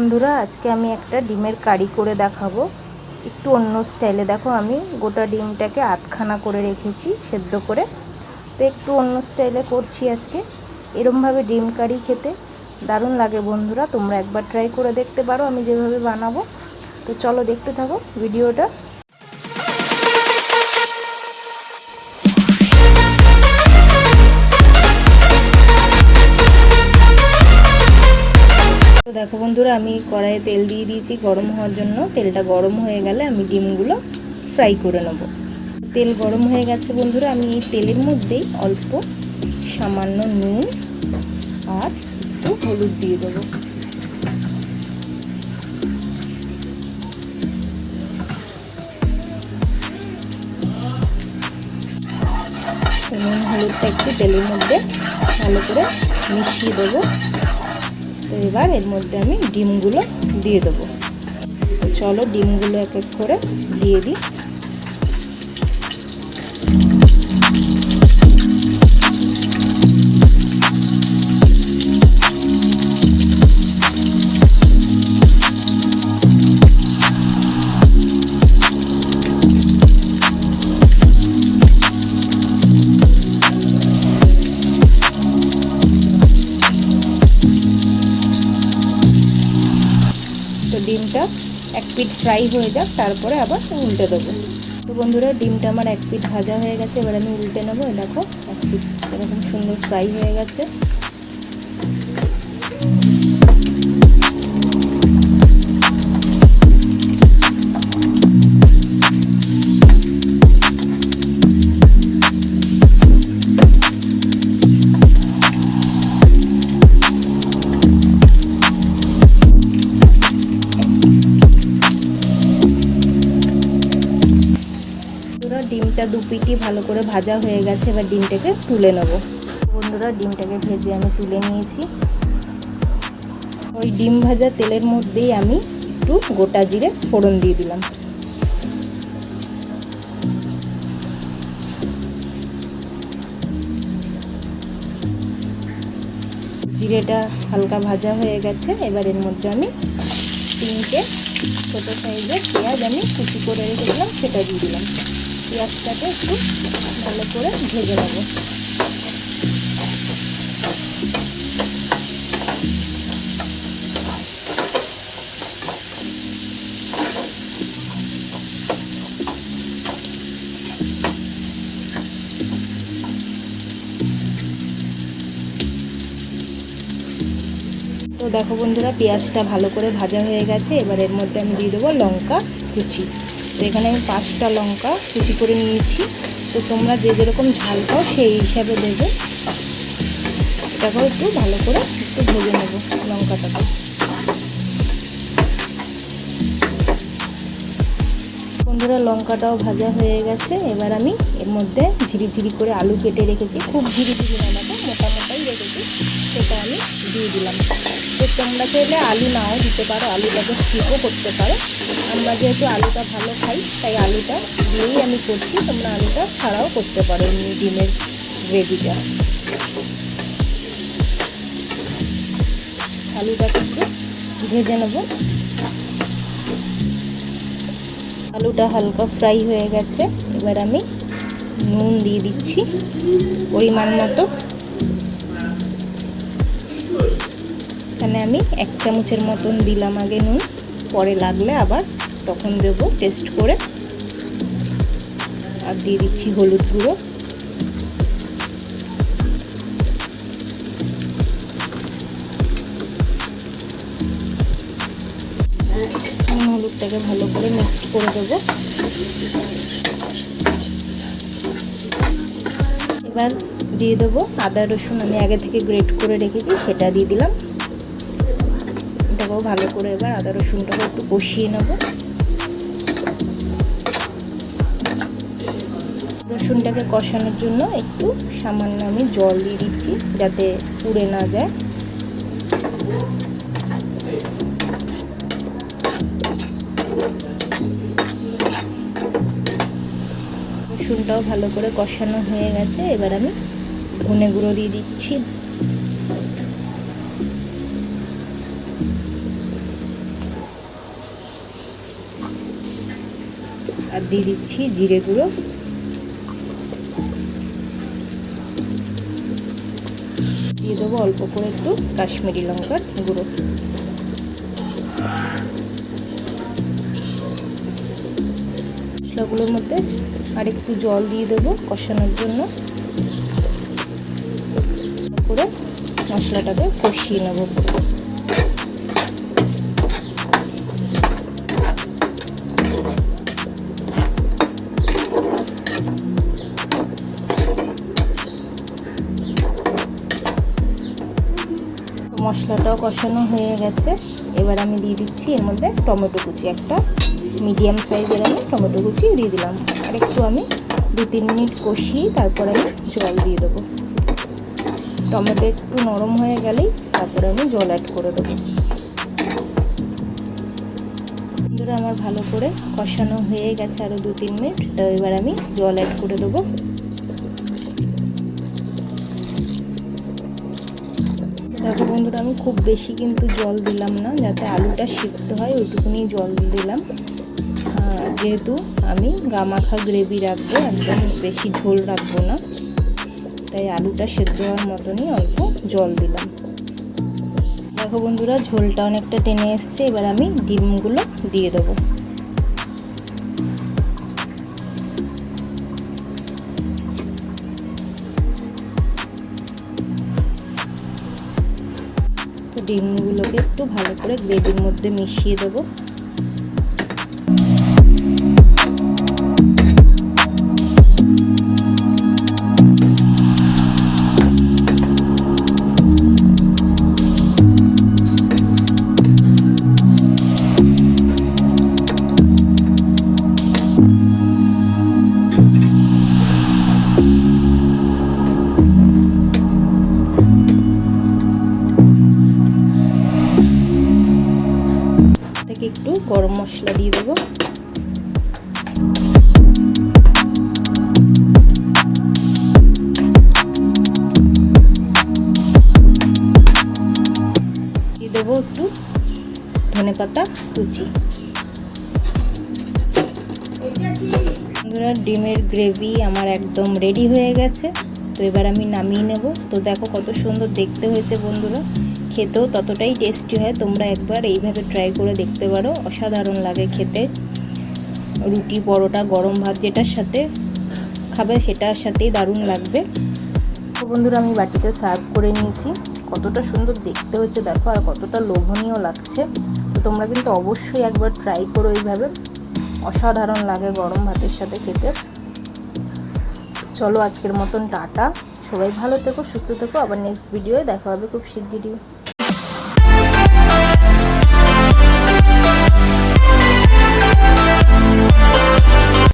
বন্ধুরা, আজকে আমি একটা ডিমের কারি করে দেখাবো। একটু অন্য স্টাইলে দেখো, আমি গোটা ডিমটাকে আধখানা করে রেখেছি সেদ্ধ করে। তো একটু অন্য স্টাইলে করছি আজকে। এরমভাবে ডিম কারি খেতে দারুণ লাগে বন্ধুরা, তোমরা একবার ট্রাই করে দেখতে পারো, আমি যেভাবে বানাবো। তো চলো দেখতে থাকো ভিডিওটা। দেখো বন্ধুরা, আমি কড়াইয়ে তেল দিয়ে দিয়েছি, গরম হওয়ার জন্য। তেলটা গরম হয়ে গেলে আমি ডিমগুলো ফ্রাই করে নেব। তেল গরম হয়ে গেছে বন্ধুরা, আমি এই তেলের মধ্যেই অল্প সামান্য নুন আর একটু হলুদ দিয়ে দেবো। নুন, হলুদটা একটু তেলের মধ্যে ভালো করে মিশিয়ে দেবো। তো এবার এর মধ্যে আমি ডিমগুলো দিয়ে দেবো। চলো ডিমগুলো এক এক করে দিয়ে দিই। ডিমটা এক পিট ফ্রাই হয়ে যাক, তারপরে আবার উল্টে দেবো। তো বন্ধুরা, ডিমটা আমার এক পিট ভাজা হয়ে গেছে, এবার আমি উল্টে নেব। দেখো, এক পিট এরকম সুন্দর ফ্রাই হয়ে গেছে। ডিমটা দু পিটি ভালো করে ভাজা হয়ে গেছে, এবার ডিমটাকে তুলে নেব। বন্ধুরা, ডিমটাকে ভেজে আমি তুলে নিয়েছি। ওই ডিম ভাজা তেলের মধ্যেই আমি একটু গোটা জিরে ফোড়ন দিয়ে দিলাম। জিরেটা হালকা ভাজা হয়ে গেছে, এবার এর মধ্যে আমি তিনটে ছোটো সাইজের পেঁয়াজ আমি কুচি করে রেখেছিলাম, সেটা দিয়ে দিলাম। পেঁয়াজটাকে একটু ভালো করে ভেজে নেব। তো দেখো বন্ধুরা, পেঁয়াজটা ভালো করে ভাজা হয়ে গেছে। এবার এর মধ্যে আমি দিয়ে দেবো লঙ্কা কুচি। তো এখানে আমি পাঁচটা লঙ্কা কুচি করে নিয়েছি। তো তোমরা যে যেরকম ঝাল পাও সেই হিসাবে দেবে। এটাকেও একটু ভালো করে একটু ভেজে নেব লঙ্কাটাকে। বন্ধুরা, লঙ্কাটাও ভাজা হয়ে গেছে। এবার আমি এর মধ্যে ঝিরিঝিরি করে আলু কেটে রেখেছি। খুব ঝিরিঝিরি না দেখো মোটা রেখেছি। সেটা আমি দিয়ে দিলাম। তো তোমরা চাইলে আলু নাও দিতে পারো আলুটাকে স্কিপও করতে পারো। আমরা যেহেতু আলুটা ভালো খাই, তাই আলুটা দিয়েই আমি করছি। তোমরা আলুটা ছাড়াও করতে পারো এমনি ডিমের গ্রেভিটা। আলুটাকে ভেজে নেব। আলুটা হালকা ফ্রাই হয়ে গেছে। এবার আমি নুন দিয়ে দিচ্ছি। পরিমাণ মতো। এখানে আমি এক চামচের মতন দিলাম আগে নুন, পরে লাগলে আবার তখন দেব টেস্ট করে। আর দিয়ে দিচ্ছি হলুদ গুঁড়ো। হলুদটাকে ভালো করে মিক্স করে দেবো। এবার দিয়ে দেবো আদা রসুন, আমি আগে থেকে গ্রেট করে রেখেছি, সেটা দিয়ে দিলাম। এটাকেও ভালো করে এবার আদা রসুনটাকে একটু কষিয়ে নেব। রসুনটাকে কষানোর জন্য একটু সামান্য আমি জল দিয়ে দিচ্ছি, যাতে পুড়ে না যায়। রসুনটাও ভালো করে কষানো হয়ে গেছে, এবার আমি ধনে গুঁড়ো দিয়ে দিচ্ছি। আর দিয়ে দিচ্ছি জিরে গুঁড়ো। দিয়ে দেবো অল্প করে একটু কাশ্মীরি লঙ্কার গুঁড়ো। মশলাগুলোর মধ্যে আর একটু জল দিয়ে দেবো কষানোর জন্য। করে মশলাটাকে কষিয়ে নেব। মশলাটাও কষানো হয়ে গেছে। এবার আমি দিয়ে দিচ্ছি এর মধ্যে টমেটো কুচি একটা। মিডিয়াম সাইজের আমি টমেটো কুচি দিয়ে দিলাম। আর একটু আমি দু তিন মিনিট কষিয়ে তারপর আমি জল দিয়ে দেবো। টমেটো একটু নরম হয়ে গেলেই তারপরে আমি জল অ্যাড করে দেবো। আমার ভালো করে কষানো হয়ে গেছে আরও দু তিন মিনিট। তো এবার আমি জল অ্যাড করে দেবো। দেখো বন্ধুরা, আমি খুব বেশি কিন্তু জল দিলাম না, যাতে আলুটা সিদ্ধ হয়, ওইটুকুনি জল দিলাম। যেহেতু আমি গামাখা গ্রেভি রাখব, একদম বেশি ঝোল রাখব না, তাই আলুটা সেদ্ধ হওয়ার মতনই অল্প জল দিলাম। দেখো বন্ধুরা, ঝোলটা অনেকটা টেনে এসছে, এবার আমি ডিমগুলো দিয়ে দেবো। ডিমগুলোকে একটু ভালো করে গ্রেভির মধ্যে মিশিয়ে দেবো। দিয়ে দেবো একটু ধনে পাতা বন্ধুরা ডিমের গ্রেভি আমার একদম রেডি হয়ে গেছে। তো এবার আমি নামিয়ে নেব। তো দেখো কত সুন্দর দেখতে হয়েছে বন্ধুরা। খেতেও ততটাই টেস্টি হয়। তোমরা একবার এইভাবে ট্রাই করে দেখতে পারো। অসাধারণ লাগে খেতে। রুটি, পরোটা, গরম ভাত যেটার সাথে খাবে সেটার সাথেই দারুণ লাগবে। তো বন্ধুরা, আমি বাটিতে সার্ভ করে নিয়েছি। কতটা সুন্দর দেখতে হচ্ছে দেখো, আর কতটা লোভনীয় লাগছে। তো তোমরা কিন্তু অবশ্যই একবার ট্রাই করো এইভাবে। অসাধারণ লাগে গরম ভাতের সাথে খেতে। চলো আজকের মতন টাটা। সবাই ভালো থেকো, সুস্থ থেকো। আবার নেক্সট ভিডিওয়ে দেখা হবে খুব শিগগিরই।